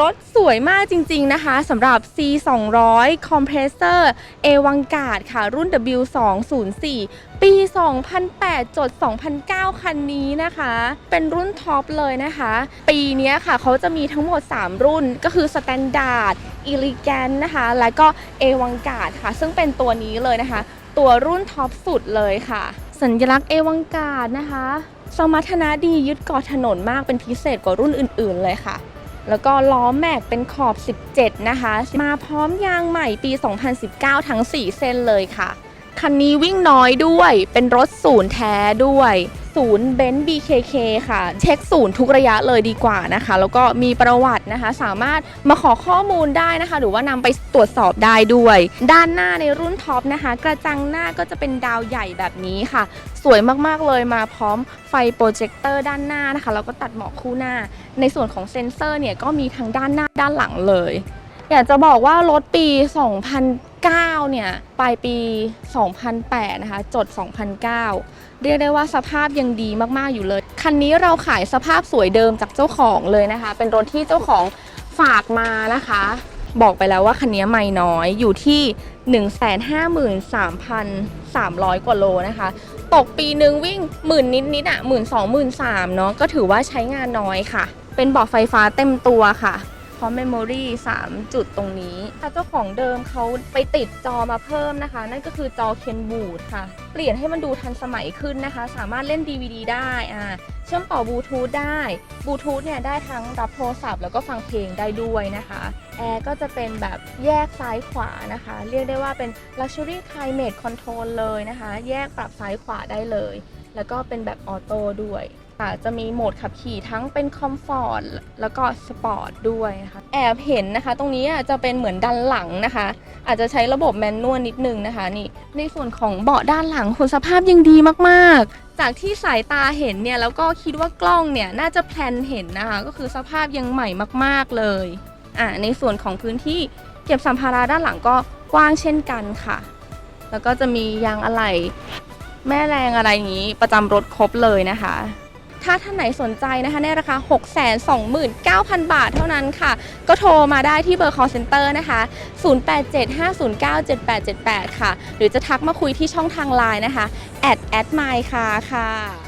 รถสวยมากจริงๆนะคะสำหรับ C 2 0 0 Compressor a w a n g a r d ค่ะ รุ่น W 2 0 4ปี 2008จด2009 คันนี้นะคะ เป็นรุ่นท็อปเลยนะคะ ปีนี้ค่ะเขาจะมีทั้งหมด 3 รุ่นก็คือ Standard Elegant นะคะ แล้วก็ a w a n g a r d ค่ะ ซึ่งเป็นตัวนี้เลยนะคะ ตัวรุ่นท็อปสุดเลยค่ะ สัญลักษณ์ a w a n g a r d นะคะ สมรรถนะดียึดเกาะถนนมากเป็นพิเศษกว่ารุ่นอื่นๆเลยค่ะ แล้วก็ล้อแม็กเป็นขอบ 17 นะคะ มาพร้อมยางใหม่ปี 2019 ทั้ง 4 เส้นเลยค่ะ คันนี้วิ่งน้อยด้วย เป็นรถศูนย์แท้ด้วย ศูนย์เบนซ์ BKK ค่ะ เช็คศูนย์ทุกระยะเลยดีกว่านะคะ แล้วก็มีประวัตินะคะ สามารถมาขอข้อมูลได้นะคะ หรือว่านำไปตรวจสอบได้ด้วย ด้านหน้าในรุ่นท็อปนะคะ กระจังหน้าก็จะเป็นดาวใหญ่แบบนี้ค่ะ สวยมากๆเลยมาพร้อมไฟโปรเจคเตอร์ด้านหน้านะคะแล้วก็ตัดหมอกคู่หน้า ในส่วนของเซ็นเซอร์เนี่ยก็มีทั้งด้านหน้าด้านหลังเลย อยากจะบอกว่ารถปี 2009 เนี่ยปลายปี 2008 นะคะ จด 2009 เรียกได้ว่าสภาพยังดีมากๆอยู่เลย คันนี้เราขายสภาพสวยเดิมจากเจ้าของเลยนะคะ เป็นรถที่เจ้าของฝากมานะคะ บอกไปแล้วว่าคันนี้ไม่น้อยอยู่ที่ 153,300 กว่าโลนะคะ ตกปีหนึ่งวิ่งหมื่นนิดนิดๆอะหมื่นสองหมื่นสามเนาะก็ถือว่าใช้งานน้อยค่ะ เป็นเบาะไฟฟ้าเต็มตัวค่ะ พร้อมเมมโมรี่3จุดตรงนี้ถ้าเจ้าของเดิมเขาไปติดจอมาเพิ่มนะคะ นั่นก็คือจอเคนบูดค่ะ เปลี่ยนให้มันดูทันสมัยขึ้นนะคะ สามารถเล่น DVD ได้อ่าเชื่อมต่อบลูทูธได้บลูทูธเนี่ยได้ทั้งรับโทรศัพท์แล้วก็ฟังเพลงได้ด้วยนะคะแอร์ก็จะเป็นแบบแยกซ้ายขวานะคะ เรียกได้ว่าเป็น Luxury Climate Control เลยนะคะ แยกปรับซ้ายขวาได้เลย แล้วก็เป็นแบบออโต้ด้วย ค่ะจะมีโหมดขับขี่ทั้งเป็นคอมฟอร์ตแล้วก็สปอร์ตด้วยนะคะแอบเห็นนะคะ ตรงนี้อะจะเป็นเหมือนด้านหลังนะคะ อาจจะใช้ระบบแมนนวลนิดนึงนะคะนี่ในส่วนของเบาะด้านหลังคุณสภาพยังดีมากๆ จากที่สายตาเห็นเนี่ยแล้วก็คิดว่ากล้องเนี่ยน่าจะแพลนเห็นนะคะ ก็คือสภาพยังใหม่มากๆเลยอ่าในส่วนของพื้นที่เก็บสัมภาระด้านหลังก็กว้างเช่นกันค่ะ แล้วก็จะมียางอะไหล่แม่แรงอะไรอย่างนี้ประจำรถครบเลยนะคะ ถ้าท่านไหนสนใจนะคะในราคา 629,000 บาทเท่านั้นค่ะ ก็โทรมาได้ที่เบอร์ call center นะคะ 0875097878 ค่ะ หรือจะทักมาคุยที่ช่องทางไลน์นะคะ a d m y c a r ค่ะ